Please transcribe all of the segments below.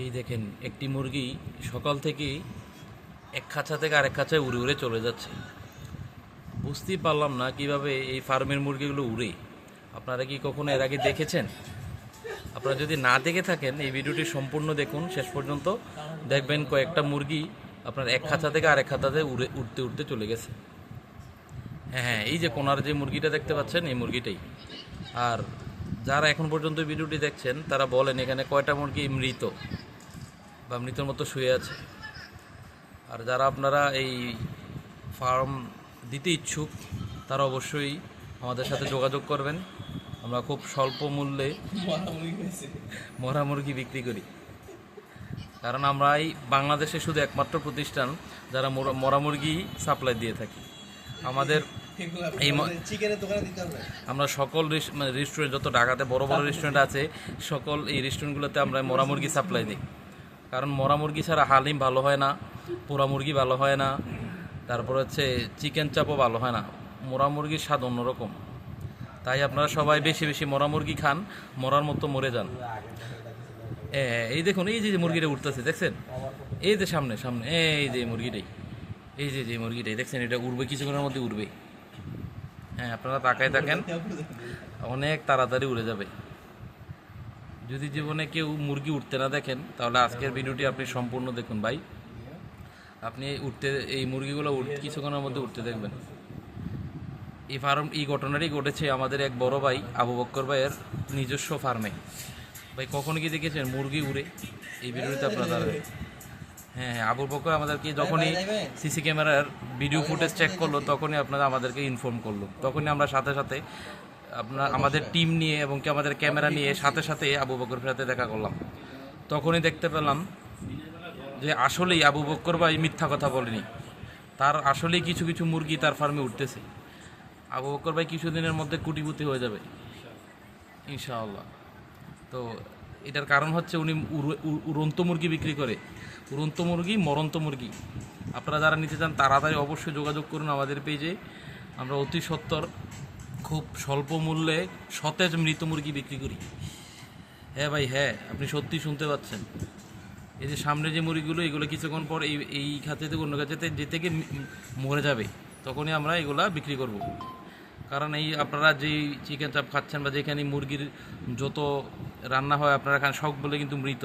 এই দেখেন, একটি মুরগি সকাল থেকেই এক খাঁচা থেকে আরেক খাঁচায় উড়ে উড়ে চলে যাচ্ছে। বুঝতেই পারলাম না কীভাবে এই ফার্মের মুরগিগুলো উড়ে। আপনারা কি কখনো এর আগে দেখেছেন? আপনারা যদি না দেখে থাকেন, এই ভিডিওটি সম্পূর্ণ দেখুন। শেষ পর্যন্ত দেখবেন কয়েকটা মুরগি আপনার এক খাঁচা থেকে আরেক খাঁচাতে উড়ে উঠতে উঠতে চলে গেছে। হ্যাঁ হ্যাঁ এই যে কোনার যে মুরগিটা দেখতে পাচ্ছেন, এই মুরগিটাই। আর যারা এখন পর্যন্ত ভিডিওটি দেখছেন তারা বলেন এখানে কয়টা মুরগি মৃত বা মৃতর মতো শুয়ে আছে। আর যারা আপনারা এই ফার্ম দিতে ইচ্ছুক তারা অবশ্যই আমাদের সাথে যোগাযোগ করবেন। আমরা খুব স্বল্প মূল্যে মারা মুরগি মরা মুরগি বিক্রি করি। কারণ আমরা এই বাংলাদেশে শুধু একমাত্র প্রতিষ্ঠান যারা মরা মুরগি সাপ্লাই দিয়ে থাকি। আমাদের আমরা সকল মানে রেস্টুরেন্ট যত ঢাকাতে বড় বড় রেস্টুরেন্ট আছে সকল এই রেস্টুরেন্টগুলোতে আমরা মরা মুরগি সাপ্লাই দিই। কারণ মরা মুরগি ছাড়া হালিম ভালো হয় না পোড়া মুরগি ভালো হয় না তারপর হচ্ছে চিকেন চাপও ভালো হয় না। মরা মুরগির স্বাদ অন্যরকম। তাই আপনারা সবাই বেশি বেশি মরা মুরগি খান মরার মতো মরে যান। এই দেখুন এই যে যে মুরগিটা উঠতেছে দেখছেন? এই যে সামনে সামনে এই যে মুরগিটাই এই যে যে মুরগিটাই দেখছেন? এটা উড়বে কিছুক্ষণের মধ্যে উড়বে। হ্যাঁ আপনারা তাকায় থাকেন। অনেক তাড়াতাড়ি উড়ে যাবে। যদি জীবনে কেউ মুরগি উঠতে না দেখেন, তাহলে আজকের ভিডিওটি আপনি সম্পূর্ণ দেখুন ভাই। আপনি উঠতে, এই মুরগিগুলো কিছুক্ষণের মধ্যে উঠতে দেখবেন। এই ফার্ম, এই ঘটনাটি ঘটেছে আমাদের এক বড় ভাই, আবু বক্কর ভাইয়ের নিজস্ব ফার্মে। ভাই, কখন কি দেখেছেন মুরগি উড়ে? এই ভিডিওতে আপনারা হ্যাঁ হ্যাঁ আবুল বক্কর আমাদেরকে যখনই সিসি ক্যামেরার ভিডিও ফুটেজ চেক করল তখনই আপনারা আমাদেরকে ইনফর্ম করল। তখনই আমরা সাথে সাথে আপনার আমাদের টিম নিয়ে এবং কি আমাদের ক্যামেরা নিয়ে সাথে সাথে আবু বকরের সাথে দেখা করলাম। তখনই দেখতে পেলাম যে আসলেই আবু বক্কর ভাই মিথ্যা কথা বলেনি। তার আসলেই কিছু কিছু মুরগি তার ফার্মে উঠতেছে। আবু বক্কর ভাই কিছুদিনের মধ্যে কুটিপুতি হয়ে যাবে। ইনশাআল্লাহ। তো এটার কারণ হচ্ছে উনি উড়- উড়- উড়ন্ত মুরগি বিক্রি করে। উড়ন্ত মুরগি, মরন্ত মুরগি। আপনারা যারা নিতে চান, তাড়াতাড়ি অবশ্যই যোগাযোগ করুন আমাদের পেজে। আমরা অতি সত্তর, খুব স্বল্প মূল্যে সতেজ মৃত মুরগি বিক্রি করি। হ্যাঁ ভাই হ্যাঁ আপনি সত্যি শুনতে পাচ্ছেন। এই যে সামনে যে মুরগিগুলো, এগুলো কিছুক্ষণ পর এই এই খাতে থেকে অন্য খাতে ম- ম- মরে যাবে, তখনই আমরা এগুলা বিক্রি করব। কারণ এই আপনারা যেই চিকেন চাপ খাচ্ছেন বা যেখানে মুরগির যত রান্না হয় আপনারা শখ বলে কিন্তু মৃত।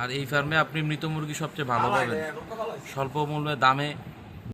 আর এই ফার্মে আপনি মৃত মুরগি সবচেয়ে ভালো পাবেন। স্বল্প মূল্যে দামে